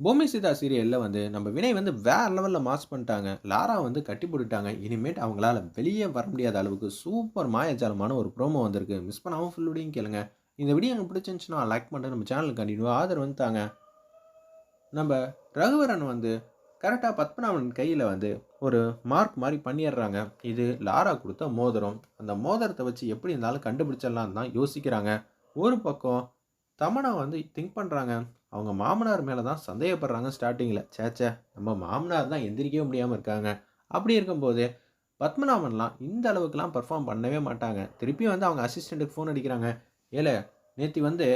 பொம்மை சீதா சீரியலில் வந்து நம்ம வினய் வந்து வேற லெவலில் மாஸ் பண்ணிட்டாங்க. லாரா வந்து கட்டி போட்டுட்டாங்க. இனிமேட் அவங்களால வெளியே வர முடியாத அளவுக்கு சூப்பர் மாயஜாலமான ஒரு ப்ரோமோ வந்திருக்கு. மிஸ் பண்ணாமல் ஃபுல்லுடையும் கேளுங்க. இந்த வீடியோ எனக்கு பிடிச்சிருந்துச்சுன்னா லைக் பண்ணிட்டு நம்ம சேனலுக்கு கண்டினியூ ஆதரவு வந்து தாங்க. நம்ம ரகுவரன் வந்து கரெக்டாக பத்மநாபன் கையில் வந்து ஒரு மார்க் மாதிரி பண்ணிடுறாங்க. இது லாரா கொடுத்த மோதிரம். அந்த மோதிரத்தை வச்சு எப்படி இருந்தாலும் கண்டுபிடிச்சிடலாம் தான் யோசிக்கிறாங்க. ஒரு பக்கம் தமனா வந்து திங்க் பண்ணுறாங்க அவங்க மாமனார் மேலே தான் சந்தேகப்படுறாங்க ஸ்டார்டிங்கில் சேச்சே நம்ம மாமனார் தான் எந்திரிக்கவே முடியாமல் இருக்காங்க. அப்படி இருக்கும்போது பத்மநாபன்லாம் இந்த அளவுக்குலாம் பர்ஃபார்ம் பண்ணவே மாட்டாங்க. திருப்பியும் வந்து அவங்க அசிஸ்டண்ட்டுக்கு ஃபோன் அடிக்கிறாங்க. ஏல நேற்று வந்து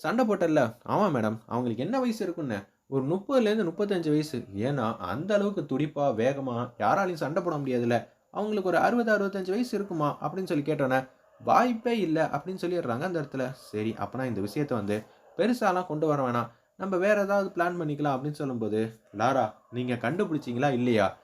சண்டை போட்டல ஆமாம் மேடம் அவங்களுக்கு என்ன வயசு இருக்குன்னு? ஒரு முப்பதுலேருந்து முப்பத்தஞ்சு வயசு. ஏன்னா அந்த அளவுக்கு துடிப்பாக வேகமாக யாராலையும் சண்டை போட முடியாதுல்ல. அவங்களுக்கு ஒரு அறுபது அறுபத்தஞ்சு வயசு இருக்குமா? அப்படின்னு சொல்லி கேட்டோன்னே வாய்ப்பே இல்லை அப்படின்னு சொல்லிடுறாங்க அந்த இடத்துல. சரி அப்போனா இந்த விஷயத்த வந்து பெருசாலாம் கொண்டு வர வேணாம். நம்ம வேறு ஏதாவது பிளான் பண்ணிக்கலாம் அப்படின்னு சொல்லும்போது லாரா நீங்கள் கண்டுபிடிச்சிங்களா இல்லையா?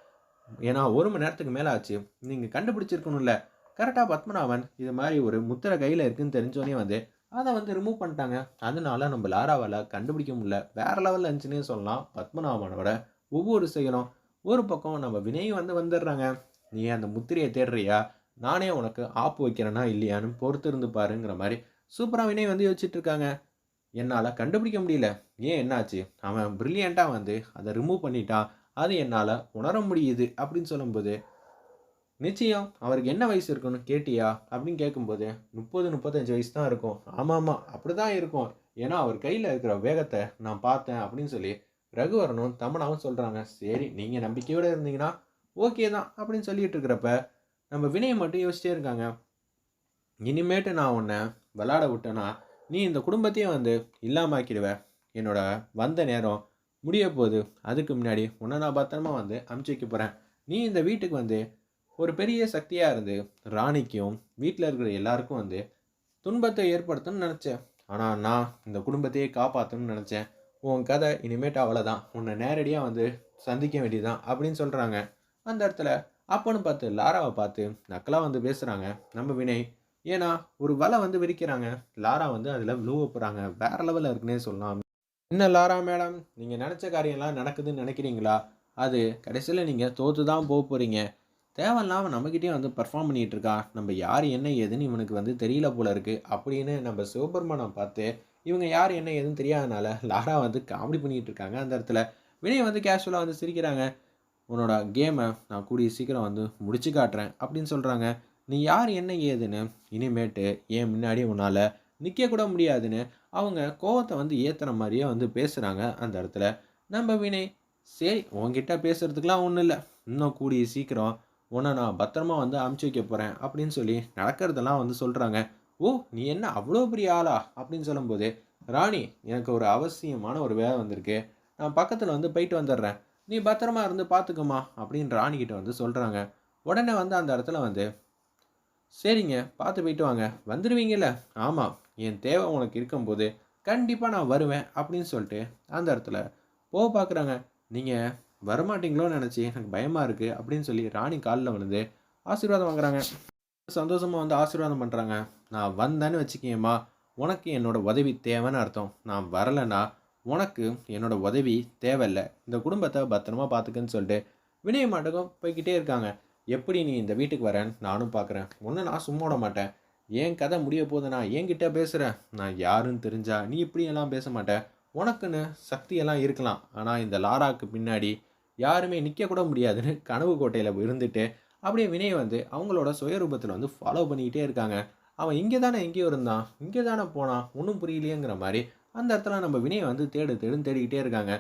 ஏன்னா ஒரு மணி நேரத்துக்கு மேலே ஆச்சு. நீங்கள் கண்டுபிடிச்சிருக்கணும்ல. கரெக்டாக பத்மநாபன் இது மாதிரி ஒரு முத்திரை கையில் இருக்குன்னு தெரிஞ்சோடனே வந்து அதை வந்து ரிமூவ் பண்ணிட்டாங்க. அதனால நம்ம லாராவால் கண்டுபிடிக்க முடியல. வேறு லெவலில் இருந்துச்சுன்னே சொல்லலாம். பத்மநாபனோட ஒவ்வொரு செயலும் ஒரு பக்கம் நம்ம வினய் வந்து வந்துடுறாங்க. நீ அந்த முத்திரையை தேடுறியா? நானே உனக்கு ஆப்பு வைக்கிறேனா இல்லையான்னு பொறுத்து இருந்து பாருங்கிற மாதிரி சூப்பராக வினய் வந்து யோசிச்சுட்டு இருக்காங்க. என்னால் கண்டுபிடிக்க முடியல. ஏன் என்னாச்சு? அவன் ப்ரில்லியண்ட்டாக வந்து அதை ரிமூவ் பண்ணிட்டான் அது என்னால் உணர முடியுது அப்படின்னு சொல்லும்போது நிச்சயம் அவருக்கு என்ன வயசு இருக்குன்னு கேட்டியா? அப்படின்னு கேட்கும்போது முப்பது முப்பத்தஞ்சு வயசு தான் இருக்கும். ஆமாம் ஆமாம் அப்படி தான் இருக்கும். ஏன்னா அவர் கையில் இருக்கிற வேகத்தை நான் பார்த்தேன் அப்படின்னு சொல்லி ரகுவரனும் தமனாவும் சொல்கிறாங்க சரி நீங்கள் நம்பிக்கையோடு இருந்தீங்கன்னா ஓகே தான் அப்படின்னு சொல்லிட்டு இருக்கிறப்ப நம்ம வினயை மட்டும் யோசிச்சிட்டே இருக்காங்க. இனிமேட்டு நான் உன்னை விளாட விட்டேன்னா நீ இந்த குடும்பத்தையும் வந்து இல்லாமாக்கிடுவ. என்னோட வந்த நேரம் முடிய போகுது அதுக்கு முன்னாடி உன்னை நான் பத்திரமா வந்து அமுச்சு வைக்க போகிறேன் நீ இந்த வீட்டுக்கு வந்து ஒரு பெரிய சக்தியாக இருந்து ராணிக்கும் வீட்டில் இருக்கிற எல்லாருக்கும் வந்து துன்பத்தை ஏற்படுத்தணும்னு நினச்சேன். ஆனால் நான் இந்த குடும்பத்தையே காப்பாற்றணும்னு நினச்சேன். உன் கதை இனிமேட்டு அவ்வளோதான் உன்னை நேரடியாக வந்து சந்திக்க வேண்டியதுதான் அப்படின்னு சொல்கிறாங்க அந்த இடத்துல அப்போன்னு பார்த்து லாராவை பார்த்து நக்கலாக வந்து பேசுகிறாங்க நம்ம வினய் ஏன்னா ஒரு வலை வந்து விரிக்கிறாங்க. லாரா வந்து அதில் விழுவ போகிறாங்க வேற லெவலில் இருக்குன்னே சொல்லலாம். என்ன லாரா மேடம்? நீங்கள் நினச்ச காரியம்லாம் நடக்குதுன்னு நினைக்கிறீங்களா? அது கடைசியில் நீங்கள் தோற்று தான் போக போகிறீங்க தேவையில்லாமல் நம்மக்கிட்டே வந்து பர்ஃபார்ம் பண்ணிகிட்டு இருக்கா? நம்ம யார் என்ன ஏதுன்னு இவனுக்கு வந்து தெரியல போல இருக்குது அப்படின்னு நம்ம சிவபெருமானம் பார்த்து இவங்க யார் என்ன ஏதுன்னு தெரியாதனால லாரா வந்து காமெடி பண்ணிகிட்டு இருக்காங்க அந்த இடத்துல. வினய் வந்து கேஷுவலாக வந்து சிரிக்கிறாங்க. உன்னோட கேமை நான் கூடிய சீக்கிரம் வந்து முடிச்சு காட்டுறேன் அப்படின்னு சொல்கிறாங்க நீ யார் என்ன ஏதுன்னு இனிமேட்டு ஏன் முன்னாடி உன்னால் நிற்க கூட முடியாதுன்னு அவங்க கோவத்தை வந்து ஏற்றுற மாதிரியே வந்து பேசுகிறாங்க அந்த இடத்துல. நம்ம வினை சரி உன்கிட்ட பேசுகிறதுக்கெலாம் ஒன்றும் இல்லை. இன்னும் கூடிய சீக்கிரம் உன்னை நான் பத்திரமா வந்து அமுச்சு வைக்க போகிறேன் அப்படின்னு சொல்லி நடக்கிறதெல்லாம் வந்து சொல்கிறாங்க ஓ நீ என்ன அவ்வளோ பெரிய ஆளா? அப்படின்னு சொல்லும்போது ராணி எனக்கு ஒரு அவசியமான ஒரு வேலை வந்திருக்கு. நான் பக்கத்தில் வந்து போயிட்டு வந்துடுறேன். நீ பத்திரமா இருந்து பார்த்துக்கம்மா அப்படின்னு ராணிக்கிட்ட வந்து சொல்கிறாங்க உடனே வந்து அந்த இடத்துல வந்து சரிங்க பார்த்து போயிட்டு வாங்க. வந்துடுவீங்கல்ல ஆமாம் என் தேவை உனக்கு இருக்கும்போது கண்டிப்பாக நான் வருவேன் அப்படின்னு சொல்லிட்டு அந்த இடத்துல போக பார்க்குறாங்க. நீங்கள் வரமாட்டீங்களோன்னு நினச்சி எனக்கு பயமாக இருக்குது அப்படின்னு சொல்லி ராணி காலில் விழுந்து ஆசீர்வாதம் வாங்குறாங்க. சந்தோஷமாக வந்து ஆசீர்வாதம் பண்ணுறாங்க நான் வந்தேன்னு வச்சுக்கியம்மா உனக்கு என்னோட உதவி தேவைன்னு அர்த்தம். நான் வரலைன்னா உனக்கு என்னோடய உதவி தேவையில்லை. இந்த குடும்பத்தை பத்திரமா பார்த்துக்குன்னு சொல்லிட்டு வினய மாட்டகம் போய்கிட்டே இருக்காங்க. எப்படி நீ இந்த வீட்டுக்கு வரேன்னு நானும் பார்க்குறேன் ஒன்று நான் சும்மா விட மாட்டேன். ஏன் கதை முடிய போது என்கிட்ட பேசுகிறேன் நான் யாருன்னு தெரிஞ்சா நீ இப்படியெல்லாம் பேச மாட்டேன் உனக்குன்னு சக்தியெல்லாம் இருக்கலாம். ஆனால் இந்த லாராக்கு பின்னாடி யாருமே நிற்கக்கூட முடியாதுன்னு கனவு கோட்டையில் இருந்துட்டு அப்படியே வினய் வந்து அவங்களோட சுயரூபத்தில் வந்து ஃபாலோ பண்ணிக்கிட்டே இருக்காங்க. அவன் இங்கே தானே எங்கேயோ இருந்தான். இங்கே தானே போனான். ஒன்றும் புரியலையேங்கிற மாதிரி அந்த இடத்துல நம்ம வினயை வந்து தேடு தேடுன்னு தேடிக்கிட்டே இருக்காங்க.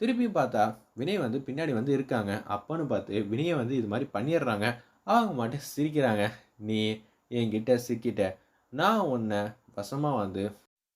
திருப்பி பார்த்தா வினய் வந்து பின்னாடி வந்து இருக்காங்க. அப்பன்னு பார்த்து வினயை வந்து இது மாதிரி பண்ணிடுறாங்க. அவங்க மட்டும் சிரிக்கிறாங்க. நீ என்கிட்ட சிக்கிட்ட. நான் உன்னை வசமாக வந்து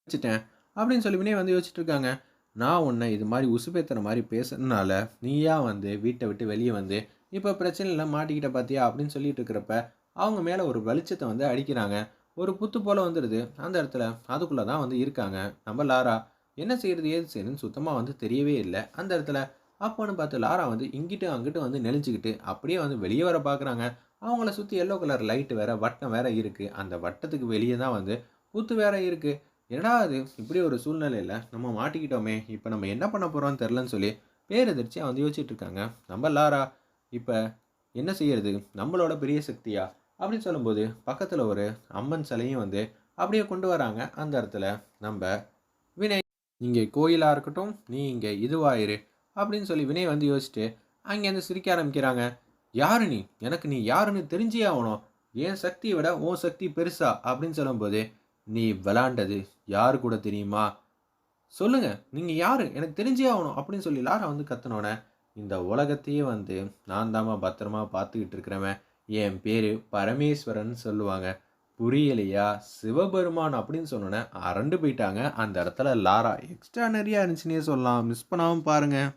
வச்சுட்டேன். அப்படின்னு சொல்லி வினய் வந்து யோசிச்சுட்டு இருக்காங்க. நான் உன்னை இது மாதிரி உசுப்பேத்துற மாதிரி பேசுறதுனால நீயா வந்து வீட்டை விட்டு வெளியே வந்து இப்போ பிரச்சனையில் மாட்டிக்கிட்ட பார்த்தியா அப்படின்னு சொல்லிட்டு இருக்கிறப்ப அவங்க மேலே ஒரு வெளிச்சத்தை வந்து அடிக்கிறாங்க. ஒரு புத்து போல் வந்துடுது. அந்த இடத்துல அதுக்குள்ளே தான் வந்து இருக்காங்க. நம்ம லாரா என்ன செய்கிறது ஏது செய்யணும்னு சுத்தமாக வந்து தெரியவே இல்லை. அந்த இடத்துல அப்போன்னு பார்த்து லாரா வந்து இங்கிட்டு அங்கிட்டு வந்து நெளிஞ்சுக்கிட்டு அப்படியே வந்து வெளியே வர பார்க்குறாங்க அவங்கள சுற்றி எல்லோ கலர் லைட்டு வேற வட்டம் வேற இருக்குது அந்த வட்டத்துக்கு வெளியே தான் வந்து புத்து வேற இருக்குது என்னடா இது? இப்படி ஒரு சூழ்நிலையில் நம்ம மாட்டிக்கிட்டோமே. இப்போ நம்ம என்ன பண்ண போகிறோம்னு தெரிலன்னு சொல்லி பேரதிர்ச்சியாக வந்து யோசிச்சுட்டு இருக்காங்க. நம்ம லாரா இப்போ என்ன செய்யறது நம்மளோட பெரிய சக்தியா? அப்படின்னு சொல்லும்போது பக்கத்தில் ஒரு அம்மன் சிலையும் வந்து அப்படியே கொண்டு வராங்க. அந்த இடத்துல நம்ம வினய் இங்கே கோயிலாக இருக்கட்டும் நீ இங்கே இதுவாயிரு அப்படின்னு சொல்லி வினய் வந்து யோசிச்சுட்டு அங்கேருந்து சிரிக்க ஆரம்பிக்கிறாங்க. யாரு நீ? எனக்கு நீ யாருன்னு தெரிஞ்சே ஆகணும். என் சக்தியை விட உன் சக்தி பெருசா? அப்படின்னு சொல்லும்போது நீ விளாண்டது யாரு கூட தெரியுமா? சொல்லுங்க நீங்கள் யாரு? எனக்கு தெரிஞ்சே ஆகணும் அப்படின்னு சொல்லி லாரா வந்து கத்தினோடனே இந்த உலகத்தையே வந்து நான் தாம்மா பத்திரமா பார்த்துக்கிட்டு இருக்கிறவன். என் பேர் பரமேஸ்வரன் சொல்லுவாங்க. புரியலையா? சிவபெருமான் அப்படின்னு சொன்னோன்னே அரண்டு போயிட்டாங்க. அந்த இடத்துல லாரா எக்ஸ்ட்ரா நிறையா இருந்துச்சுன்னே சொல்லலாம். மிஸ் பண்ணாமல் பாருங்கள்